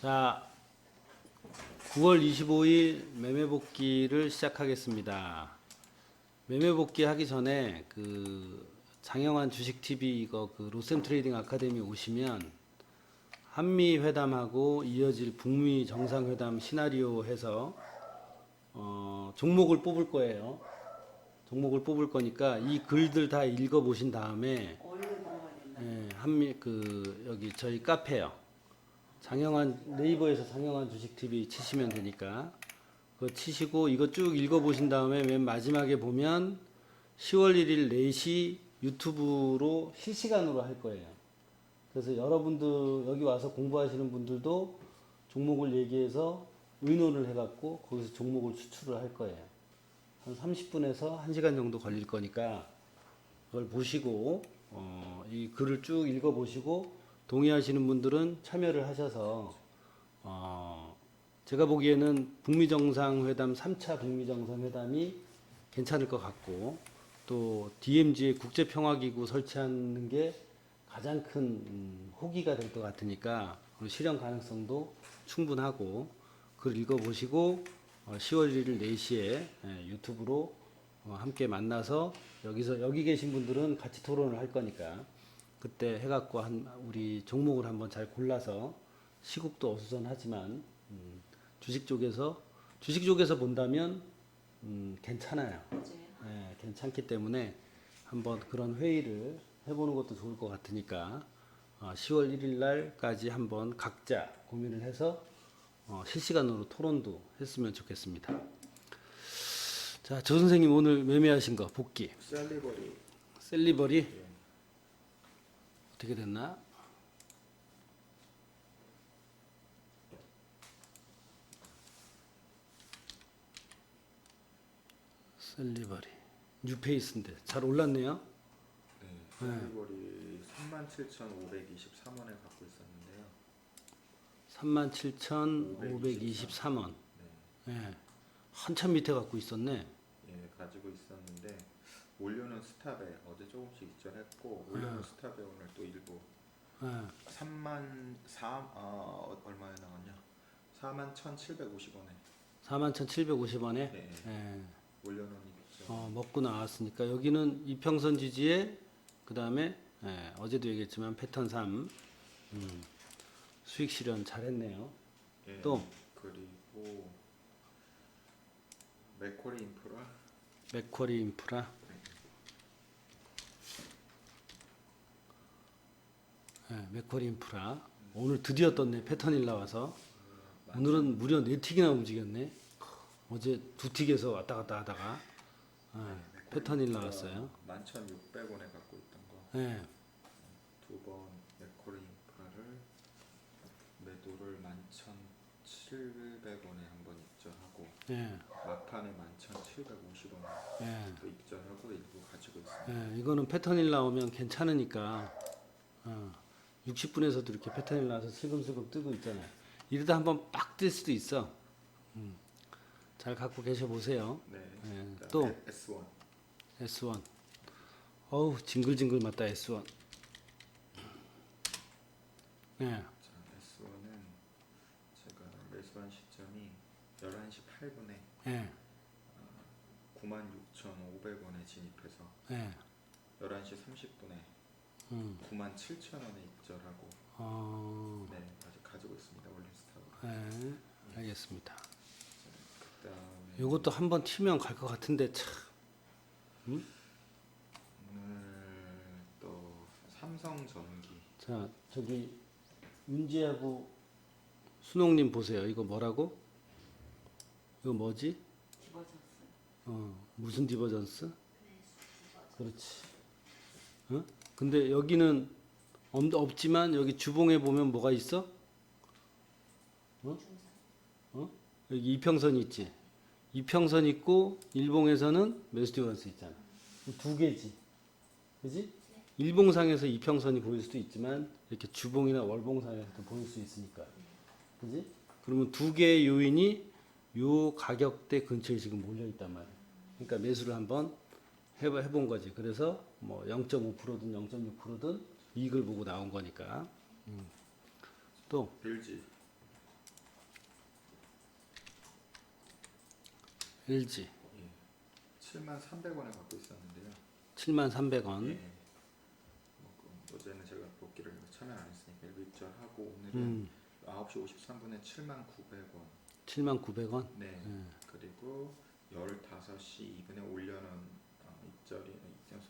자, 9월 25일 매매 복귀를 시작하겠습니다. 매매 복귀 하기 전에 그 장영환 주식 TV 이거 그 로셈 트레이딩 아카데미 오시면 한미 회담하고 이어질 북미 정상회담 시나리오 해서 어, 종목을 뽑을 거예요. 종목을 뽑을 거니까 이 글들 다 읽어 보신 다음에 예, 한미 그 여기 저희 카페요. 장영환 네이버에서 장영환 주식 TV 치시면 되니까 그거 치시고 이거 쭉 읽어 보신 다음에 맨 마지막에 보면 10월 1일 4시 유튜브로 실시간으로 할 거예요. 그래서 여러분들 여기 와서 공부하시는 분들도 종목을 얘기해서 의논을 해갖고 거기서 종목을 추출을 할 거예요. 한 30분에서 1시간 정도 걸릴 거니까 그걸 보시고 어, 이 글을 쭉 읽어 보시고 동의하시는 분들은 참여를 하셔서 어, 제가 보기에는 북미 정상회담 3차 북미 정상회담이 괜찮을 것 같고 또 DMZ의 국제 평화 기구 설치하는 게 가장 큰 음, 호기가 될 것 같으니까 그 실현 가능성도 충분하고 글 읽어 보시고 어, 10월 1일 4시에 예, 유튜브로 어, 함께 만나서 여기서 여기 계신 분들은 같이 토론을 할 거니까 그때 해갖고 한 우리 종목을 한번 잘 골라서 시국도 어수선하지만 음, 주식 쪽에서 주식 쪽에서 본다면 음, 괜찮아요. 예, 괜찮기 때문에 한번 그런 회의를 해보는 것도 좋을 것 같으니까 어, 10월 1일 날까지 한번 각자 고민을 해서 어, 실시간으로 토론도 했으면 좋겠습니다. 자, 조 선생님 오늘 매매하신 거 복귀. 셀리버리. 셀리버리 어떻게 됐나? 셀리버리 뉴페이스인데 잘 올랐네요. 네, 셀리버리 37,523원에 갖고 있었는데요. 37,523원. 네, 예. 한참 밑에 갖고 있었네. 예, 가지고 있었는데 올려는 스탑에 어제 조금씩 입절했고 올려는 스탑에 오늘 또 일부 예. 3만 4 아, 얼마에 나왔냐? 41,750원에 41,750원에 네, 예. 올려는 입절. 어, 먹고 나왔으니까 여기는 이평선 지지에 그 다음에 예, 어제도 얘기했지만 패턴 3 음, 수익 실현 잘했네요. 예, 또? 그리고 맥쿼리 인프라 맥쿼리 인프라 예, 맥쿼리 인프라 오늘 드디어 떴네 패턴 1 나와서 오늘은 무려 네 틱이나 움직였네. 어제 두 틱에서 왔다 갔다 하다가 예, 패턴 1 나왔어요. 11,600원에 갖고 있던 거. 예, 두번 맥코리 인프라를 매도를 11,700원에 한 번 입절하고 예, 막판에 11,750원에 예. 또 입절하고 일부 가지고 있습니다. 예, 이거는 패턴 1 나오면 괜찮으니까 어, 60분에서도 이렇게 패턴 1 나와서 슬금슬금 뜨고 있잖아요. 이러다 한번 빡 뜰 수도 있어. 음, 잘 갖고 계셔 보세요. 네. 예, 그다음에 또 S1 S1. 어우 징글징글 맞다 S1. 예, 자, S1은 제가 매수한 시점이 11시 8분에 예, 96,500원에 진입해서 예. 11시 30분에 음, 97,000원에 입절하고 어, 네, 아직 가지고 있습니다. 올린 스타로. 예, 알겠습니다. 그다음에 요것도 한번 튀면 갈 것 같은데 참. 오늘 또 삼성전기 자, 저기 윤지하고 순옥님 보세요. 이거 뭐라고? 이거 뭐지? 어, 무슨 디버전스? 그렇지. 어? 근데 여기는 없, 없지만 여기 주봉에 보면 뭐가 있어? 어? 어? 여기 이평선 있지. 이평선 있고 일봉에서는 매수 디버전스 있잖아. 두 개지. 그지? 일봉상에서 이평선이 보일 수도 있지만 이렇게 주봉이나 월봉상에서도 보일 수 있으니까. 그지? 그러면 두 개의 요인이 요 가격대 근처에 지금 몰려 있단 말이야. 그러니까 매수를 한번 해본 거지. 그래서 뭐 0.5%든 0.6%든 이익을 보고 나온 거니까. 음. 또 LG. LG. 예. 7만 300원에 갖고 있었는데요. 7만 300원. 예. 뭐, 그, 어제는 제가 복귀를 참여 안 했으니까 일부 하고 오늘은 음. 9시 53분에 7만 900원. 7만 900원? 네. 예. 그리고 15시 2분에 올려놓은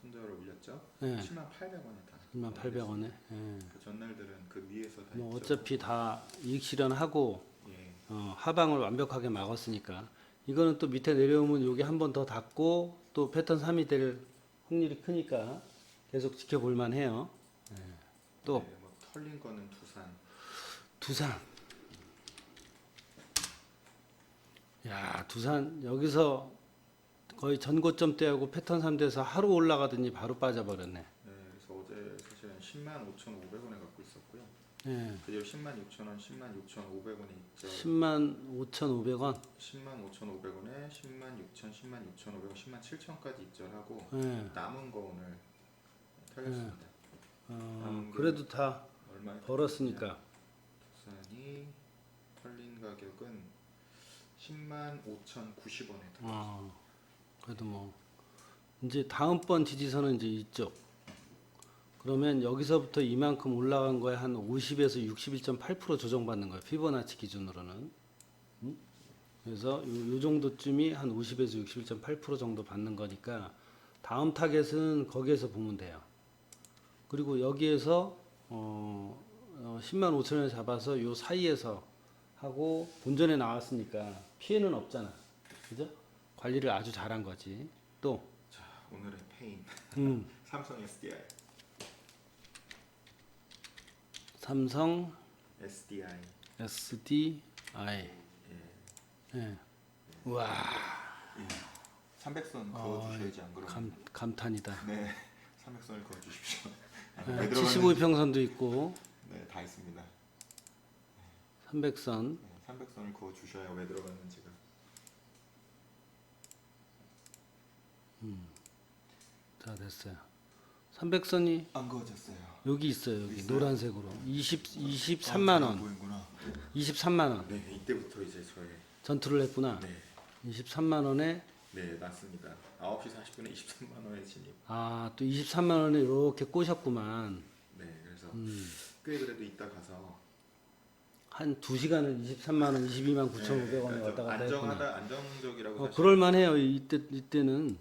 손절을 올렸죠. 예. 7만 800원에 다. 78,000원에. 예. 그 전날들은 그 위에서 다 뭐. 어차피 다 이익 실현하고 예. 어, 하방을 완벽하게 막았으니까 이거는 또 밑에 내려오면 여기 한 번 더 닫고 또 패턴 3이 될 확률이 크니까 계속 지켜볼 만해요. 예. 또 네, 뭐 털린 거는 두산. 두산. 야, 두산 여기서 거의 전고점 때하고 패턴 3대에서 하루 올라가더니 바로 빠져버렸네. 네, 그래서 어제 사실은 10만 5,500원에 갖고 있었고요. 예. 그리고 10만 6천 원, 10만 6,500원에 있죠. 10만 5,500원. 10만 5,500원에 10만 6천, 10만 6,500원, 10만 7천까지 입절하고 예. 남은 거 오늘 털렸습니다. 어, 그래도 다 벌었으니까. 두산이 털린 가격은 10만 5,090원에 털렸습니다. 어, 그래도 뭐 이제 다음번 지지선은 이제 이쪽. 그러면 여기서부터 이만큼 올라간 거에 한 50에서 61.8% 조정받는 거예요. 피보나치 기준으로는. 음? 그래서 요, 요 정도쯤이 한 50에서 61.8% 정도 받는 거니까 다음 타겟은 거기에서 보면 돼요. 그리고 여기에서 어, 어 10만 5천 원에 잡아서 요 사이에서 하고 본전에 나왔으니까 피해는 없잖아. 그죠? 관리를 아주 잘한 거지. 또, 자, 오늘의 페인 음, 삼성 SDI, 삼성 SDI. SDI. 예. 예. 와, 300선 아, 그어 주셔야지 안 그러면. 감, 감탄이다. 네. 300선을 그어 주십시오. 예, 왜75 평선도 있고, 네, 다 있습니다. 300선. 네, 300선을 그어 주셔야 왜 들어갔는지가. 자, 됐어요. 300선이 안 그어졌어요. 여기 있어요. 여기 있어요? 노란색으로. 20, 23만 원. 보이구나. 23만 원. 네, 이때부터 이제 저의 전투를 했구나. 네, 23만 원에 네 맞습니다. 9시 40분에 23만 원에 진입. 아, 또 23만 원에 이렇게 꼬셨구만. 네, 그래서 음. 꽤 그래도 이따 가서 한 2시간을 23만 원, 22만 9,500원에 네, 왔다 갔다 했구나. 안정하다 안정적이라고 어. 그럴 만해요. 이때 이때는.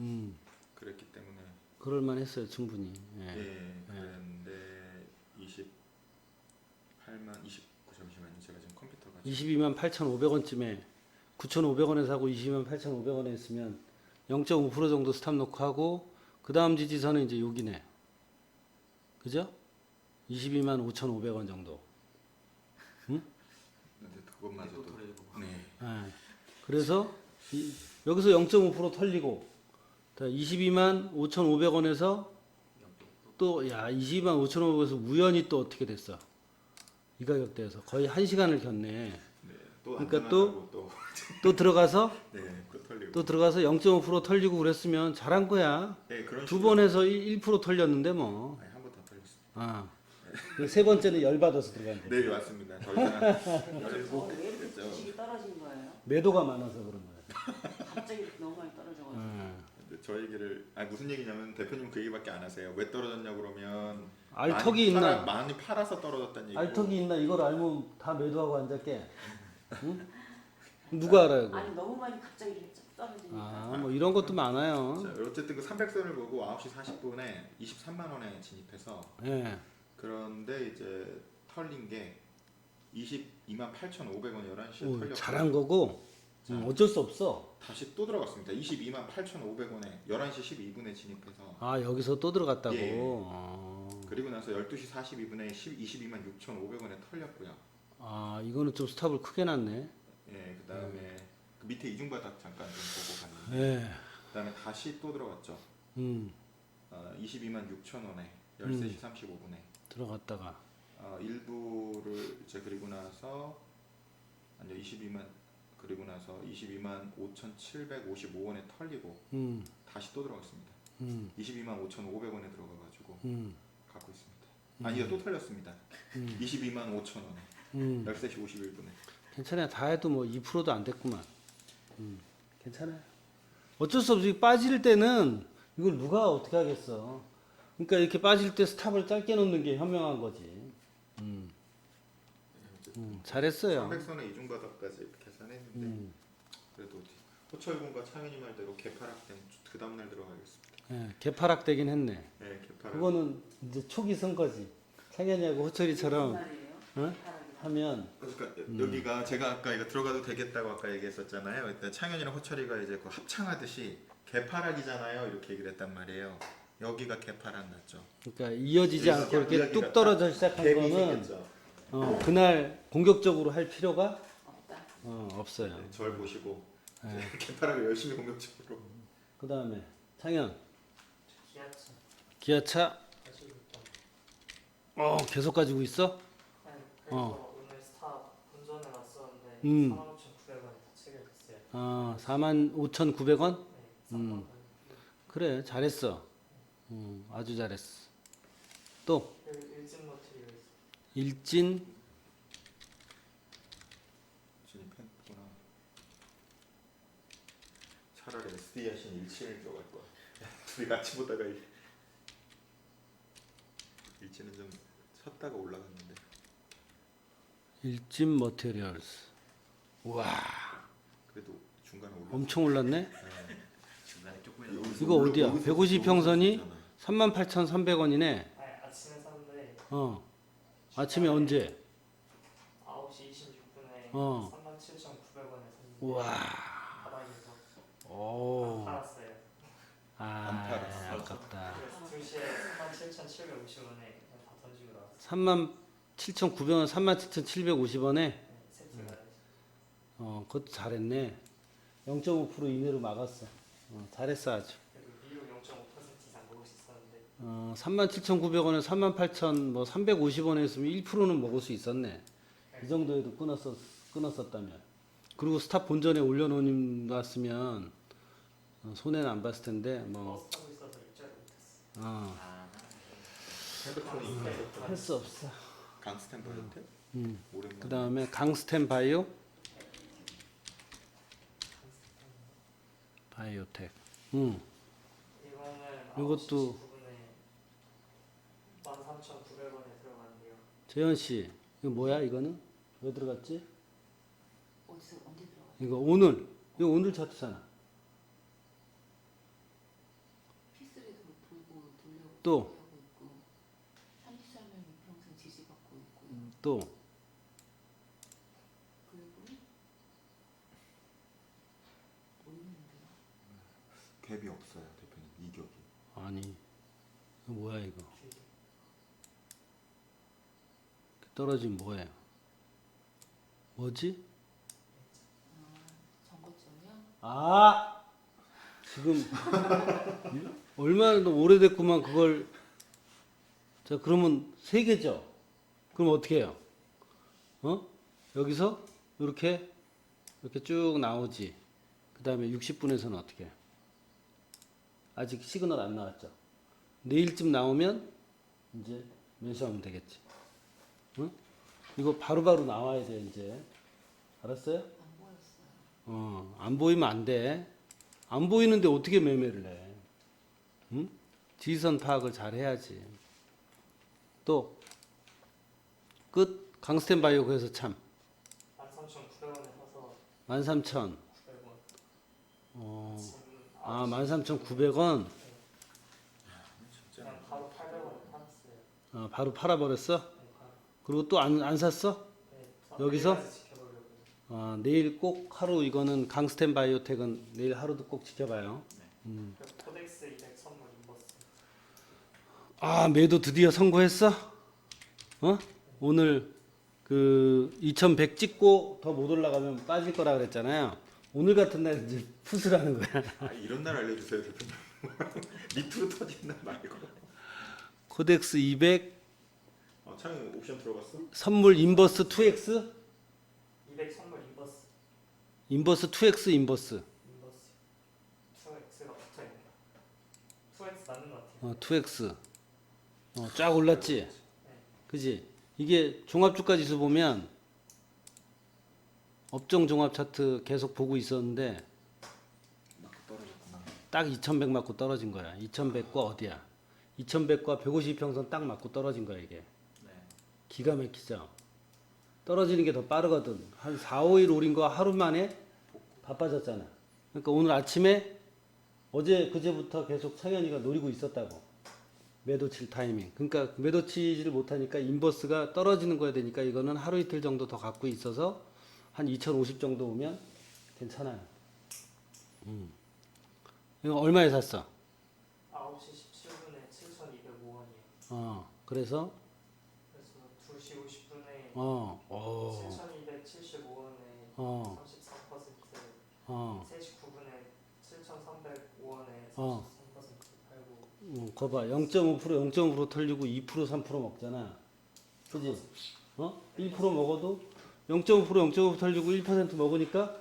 음. 그랬기 때문에 그럴 만했어요, 충분히. 예, 예. 그랬는데 28만 29 잠시만요. 제가 지금 컴퓨터가 22만 8,500원쯤에 9,500원에 사고 22만 8,500원에 했으면 0.5% 정도 스탑 놓고 하고 그 다음 지지선은 이제 여기네. 그죠? 22만 5,500원 정도. 근데 그것마저도 네. 예. 그래서 이, 여기서 0.5% 털리고 22만 5,500원에서 또 야 22만 5,500원에서 우연히 또 어떻게 됐어? 이 가격대에서 거의 한 시간을 겪네. 네. 또 그러니까 안전하다고 또 또 들어가서 네, 그 털리고. 또 들어가서 0.5% 털리고 그랬으면 잘한 거야. 네, 그런 두 식으로- 번에서 1% 털렸는데 뭐. 아니, 한번 더 털렸습니다. 아. 세 번째는 열 받아서 들어간 거. 네, 맞습니다. 더 이상 열고 어, 왜 이렇게 그랬죠. 주식이 떨어진 거예요? 매도가 많아서 그런 거야. 갑자기 너무 많이 떨어져가지고. 음. 근데 저 얘기를 아니 무슨 얘기냐면 대표님 그 얘기밖에 안 하세요. 왜 떨어졌냐 그러면 알턱이 많이 팔아- 있나? 많이 팔아서 떨어졌다는 얘기고. 알턱이 있나? 이걸 알면 다 매도하고 앉았게. 응? 누가 알아요? 그거? 아니 너무 많이 갑자기 이렇게 쭉 떨어지니까. 아, 뭐 이런 것도 많아요. 자, 어쨌든 그 300선을 보고 9시 40분에 23만 원에 진입해서 예. 그런데 이제 털린 게 22만 8,500원 11시에 오, 털렸고 잘한 거고 음, 어쩔 수 없어. 다시 또 들어갔습니다. 22만 8,500원에 11시 12분에 진입해서 아 여기서 또 들어갔다고. 예. 어. 그리고 나서 12시 42분에 22만 6,500원에 털렸고요. 아 이거는 좀 스탑을 크게 났네. 예, 그다음에 그 밑에 이중바닥 잠깐 좀 보고 갔는데 예. 그다음에 다시 또 들어갔죠. 음 어, 22만 6천 원에 13시 35분에 들어갔다가 어, 일부를 이제 그리고 나서 아니요 22만 그리고 나서 22만 5,755원에 털리고 음 다시 또 들어갔습니다. 음, 22만 5,500원에 들어가가지고 음, 갖고 있습니다. 아니요 또 털렸습니다. 22만 5천 원에 음. 13시 51분에 괜찮아요. 다 해도 뭐 2%도 안 됐구만. 음, 괜찮아요. 어쩔 수 없이 빠질 때는 이걸 누가 어떻게 하겠어. 그러니까 이렇게 빠질 때 스탑을 짧게 놓는 게 현명한 거지. 음. 음, 잘했어요. 300선에 이중 바닥까지 계산 했는데 음. 그래도 호철군과 창현이 말대로 개파락 때는 그 다음날 들어가겠습니다. 예, 개파락 되긴 했네. 네, 개파락. 그거는 이제 초기 선 거지. 창현이하고 호철이처럼? 어? 하면 그러니까 여기가 제가 아까 이거 들어가도 되겠다고 아까 얘기했었잖아요. 그때 창현이랑 호철이가 이제 그 합창하듯이 개파락이잖아요. 이렇게 얘기를 했단 말이에요. 여기가 개파락 났죠. 그러니까 이어지지 않고 이렇게 뚝 떨어져 시작한 거는. 어, 그날 공격적으로 할 필요가. 어, 없어요. 네, 절 보시고 네. 개파락을 열심히 공격적으로. 그 다음에 창현 기아차 기아차 가지고 있다. 어 계속 가지고 있어? 아니, 그래서 오늘 스타 본전에 왔었는데 음. 45,900원에 다 체결됐어요. 어 45,900원? 네, 음. 3만 그래 잘했어. 음, 아주 잘했어. 또 일진 머티리얼 일진 진입했구나. 차라리 SD 하신 17 들어갈 거야. 둘이 같이 보다가 일- 일진은 좀 섰다가 올라갔는데. 일진 머테리얼스. 와 그래도 중간에 올라. 엄청 올랐네. 네. 중간에 조금 이거 어디야? 여기서 150 평선이? 올라갔잖아. 38,300원이네. 아니 아침에 샀는데 어 아침에 언제? 9시 26분에 어. 37,900원에 샀는데 우와. 오. 팔았어요. 아안 팔았어. 아깝다. 그래서 2시에 37,750원에 그냥 다 던지고 나왔어요. 37,900원, 37,750원에 네, 세트가 어, 그것도 잘했네. 0.5% 이내로 막았어. 어, 잘했어 아주. 그래도 미국 0.5% 이상 먹을 수 있었는데 어, 38,900원에 38,000, 뭐 350원에 했으면 1%는 먹을 수 있었네. 이 정도에도 끊었었, 끊었었다면. 그리고 스탑 본전에 올려놓았으면 어, 손해는 안 봤을 텐데, 뭐. 어, 할 수 없어. 강스텐 버렸대. 음. 그 다음에 강스텐 바이오, 바이오텍. 음. 이것도- 9시에 13,900원에 들어갔는데요. 재현 씨, 이거 뭐야, 이거는? 왜 들어갔지? 어디서 언제 들어가? 이거 오늘, 이거 오늘 차트잖아. 피스를 돌고 돌려고 또? 하고 있고 33명 평생 지지받고 있고요. 또. 갭이 없어요, 대표님. 이격이. 아니, 이거 뭐야, 이거? 떨어진 뭐예요? 뭐지? 아 지금 얼마나 더 오래됐구만 그걸 자 그러면 세 개죠 그럼 어떻게 해요 어 여기서 이렇게 이렇게 쭉 나오지 그 다음에 60분에서는 어떻게 해요 아직 시그널 안 나왔죠 내일쯤 나오면 이제 매수하면 되겠지 응? 이거 바로바로 나와야 돼 이제 알았어요? 안 보였어요. 어, 안 보이면 안 돼. 안 보이는데 어떻게 매매를 해? 응? 지선 파악을 잘 해야지. 또, 끝. 강스텐 바이오 그래서 참. 13,900원에 사서 13,000. 900원. 어, 아, 9시 13,900원. 그냥 바로 800원에 팔았어요. 어, 바로 팔아버렸어? 그리고 또 안, 안 샀어? 네, 여기서? 어, 내일 꼭 하루 이거는 강스텐 바이오텍은 내일 하루도 꼭 지켜봐요. 음. 코덱스 200 선물 인버스. 아, 매도 드디어 선고했어? 어? 오늘 그 2100 찍고 더 못 올라가면 빠질 거라 그랬잖아요. 오늘 같은 날 이제 푸스라는 거야. 아, 이런 날 알려주세요. 밑으로 터진 날 말고. 코덱스 200 아, 창이 옵션 들어갔어? 선물 인버스 2X? 200 선물 인버스. 인버스 2X 인버스. 인버스. 2X가 붙어 있네요. 2X 맞는 것 같아요. 어, 2X. 어, 쫙 올랐지? 그지? 이게 종합주가 지수 보면 업종 종합 차트 계속 보고 있었는데 딱 2100 맞고 떨어진 거야. 2100과 어디야? 2100과 152평선 딱 맞고 떨어진 거야 이게. 네. 기가 막히죠. 떨어지는 게 더 빠르거든. 한 4, 5일 오린 거 하루 만에 다 빠졌잖아. 그러니까 오늘 아침에 어제 그제부터 계속 창현이가 노리고 있었다고. 매도 칠 타이밍. 그러니까 매도 치지를 못하니까 인버스가 떨어지는 거야 되니까 이거는 하루 이틀 정도 더 갖고 있어서 한 2050 정도 오면 괜찮아요. 음. 이거 얼마에 샀어? 9시 17분에 7,205원이에요. 어. 그래서 그래서 2시 50분에 어. 어. 7,275원에 어. 34%, 어. 3시 9분에 7,305원에 33% 어. 팔고 어, 거봐 0.5% 0.5% 털리고 2% 3% 먹잖아. 그지? 어? 1% 먹어도 0.5% 0.5% 털리고 1% 먹으니까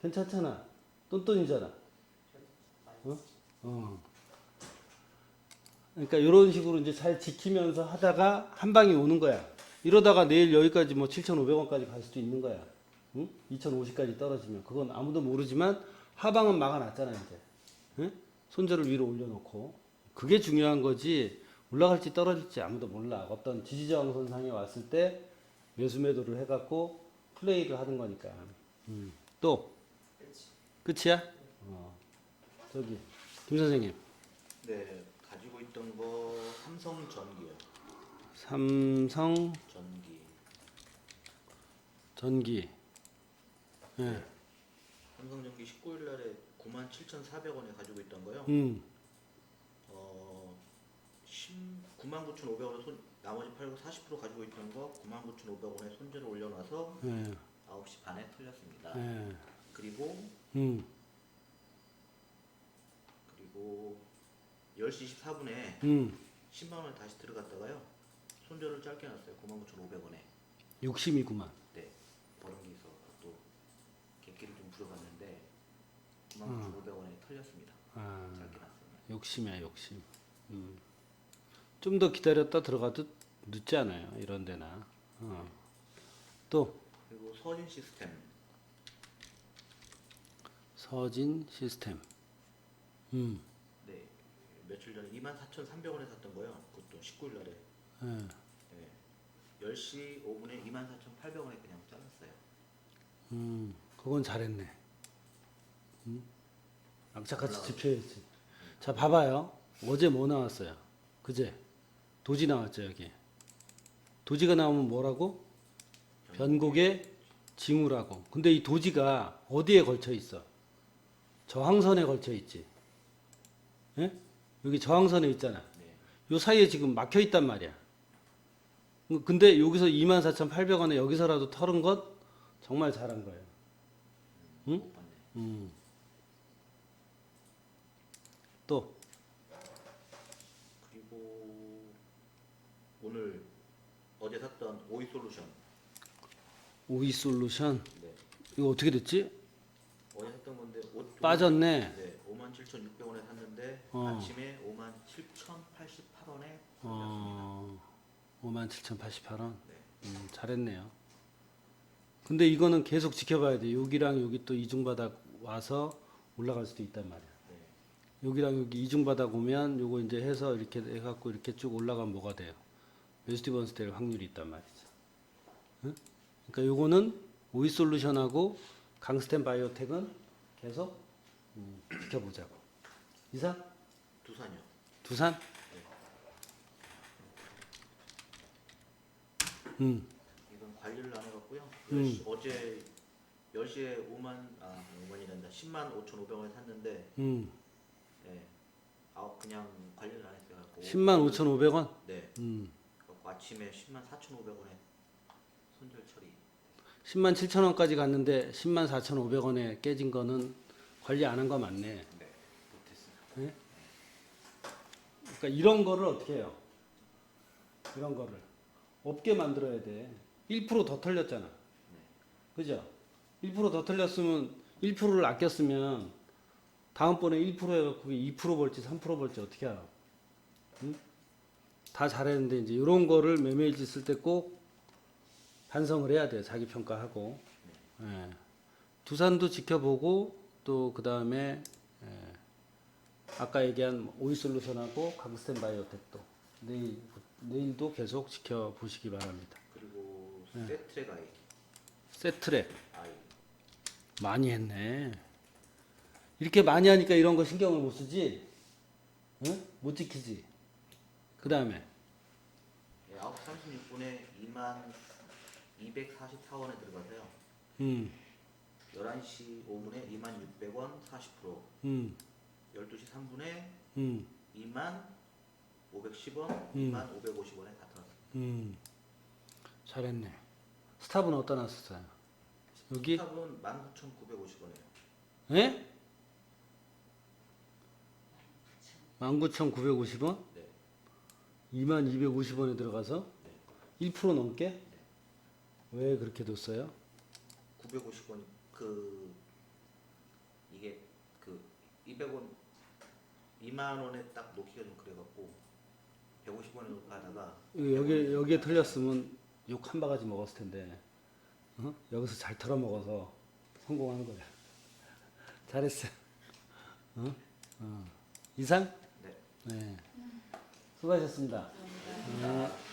괜찮잖아. 똔똔이잖아. 어? 어. 그러니까 이런 식으로 이제 잘 지키면서 하다가 한 방이 오는 거야. 이러다가 내일 여기까지 뭐 7,500원까지 갈 수도 있는 거야. 응? 2,050까지 떨어지면 그건 아무도 모르지만 하방은 막아놨잖아 이제. 응? 손절을 위로 올려놓고 그게 중요한 거지 올라갈지 떨어질지 아무도 몰라. 어떤 지지저항선상에 왔을 때 매수 매도를 해갖고 플레이를 하는 거니까. 음. 또 끝이 끝이야? 어. 저기 김 선생님 네, 가지고 있던 거 삼성 전기요. 삼성. 전기. 예. 삼성 전기 19일 날에 97,400원에 가지고 있던 거요. 음. 어, 99,500원에 손 나머지 팔고 40% 가지고 있던 거 99,500원에 손절을 올려놔서 예. 9시 반에 털렸습니다. 예. 그리고 음. 그리고 10시 24분에 음. 10만 원에 다시 들어갔다가요. 손절을 짧게 놨어요. 99,500원에. 욕심이구만. 네. 버는 게 있어 또 객기를 좀 부려봤는데 음. 99,500원에 털렸습니다. 아. 짧게. 욕심이야 욕심. 음. 좀 더 기다렸다 들어가도 늦지 않아요. 이런 데나. 어. 또 그리고 서진 시스템 서진 시스템. 음. 네 며칠 전에 24,300원에 샀던 거요. 그것도 19일 날에 예. 네. 10시 5분에 24,800원에 그냥 잘랐어요. 음. 그건 잘했네. 음. 악착같이 지켜야지. 자, 봐봐요. 어제 뭐 나왔어요? 그제 도지 나왔죠 여기. 도지가 나오면 뭐라고? 변곡의 징후라고. 근데 이 도지가 어디에 걸쳐 있어? 저항선에 걸쳐 있지. 예? 여기 저항선에 있잖아. 네. 요 사이에 지금 막혀 있단 말이야. 어, 근데 여기서 24,800원에 여기서라도 털은 것 정말 잘한 거예요. 응? 못 봤네. 음. 또 그리고 오늘 어제 샀던 오이 솔루션. 오이 솔루션 네. 이거 어떻게 됐지? 어제 샀던 건데 오, 빠졌네. 네. 57,600원에 샀는데 어. 아침에 57,088원에 어, 57,088원. 네. 음, 잘했네요. 근데 이거는 계속 지켜봐야 돼. 여기랑 여기 또 이중바닥 와서 올라갈 수도 있단 말이야. 네. 여기랑 여기 이중바닥 오면 요거 이제 해서 이렇게 해갖고 이렇게 쭉 올라가면 뭐가 돼요? 메스티번스 될 확률이 있단 말이죠. 응? 그러니까 요거는 오이 솔루션하고 강스텐 바이오텍은 계속 음, 지켜보자고. 이상? 두산이요. 두산? 음, 이건 관리를 안 해갖고요. 음. 10시, 어제 10시에 5만 아 5만이란다. 10만 5,500원에 샀는데 음. 네. 아 그냥 관리를 안 했어요. 갖고 10만 5,500원? 네. 음. 아침에 10만 4,500원에 손절 처리. 10만 7천 원까지 갔는데 10만 4,500원에 깨진 거는 관리 안 한 거 맞네. 네. 못했어요. 그러니까 이런 거를 어떻게 해요? 이런 거를 없게 만들어야 돼. 1%더 털렸잖아. 그죠? 1%더 털렸으면 1%를 아꼈으면 다음번에 1% 해갖고 그게 2% 벌지 3% 벌지 어떻게 알아? 응? 다 잘했는데 이제 이런 거를 매매일지 쓸때꼭 반성을 해야 돼요. 자기 평가하고. 예. 두산도 지켜보고 또 그 다음에 예. 아까 얘기한 오이 솔루션하고 강스텐 바이오텍도 내일 내일도 계속 지켜보시기 바랍니다. 네. 세트랙 아이 세트랙 아이 많이 했네. 이렇게 많이 하니까 이런 거 신경을 못 쓰지? 응? 못 지키지? 그 다음에 예, 9시 36분에 2만 244원에 들어가서요. 음, 11시 5분에 2만 600원 40%, 음, 12시 3분에 음, 2만 510원, 음. 2만 550원에 다 들어갔어요. 음. 잘했네. 스탑은 어디다 놨었어요? 여기? 탑은 19,950원이에요. 예? 19,950원? 네. 2250원에 들어가서 1% 넘게? 왜 그렇게 뒀어요? 950원 그 이게 그 200원 2만 원에 딱 놓기가 좀 그래 갖고 150원에 가다가 여기 여기에 틀렸으면 욕 한 바가지 먹었을 텐데 어? 여기서 잘 털어 먹어서 성공한 거야. 잘했어. 어? 어. 이상? 네. 네. 수고하셨습니다. 네.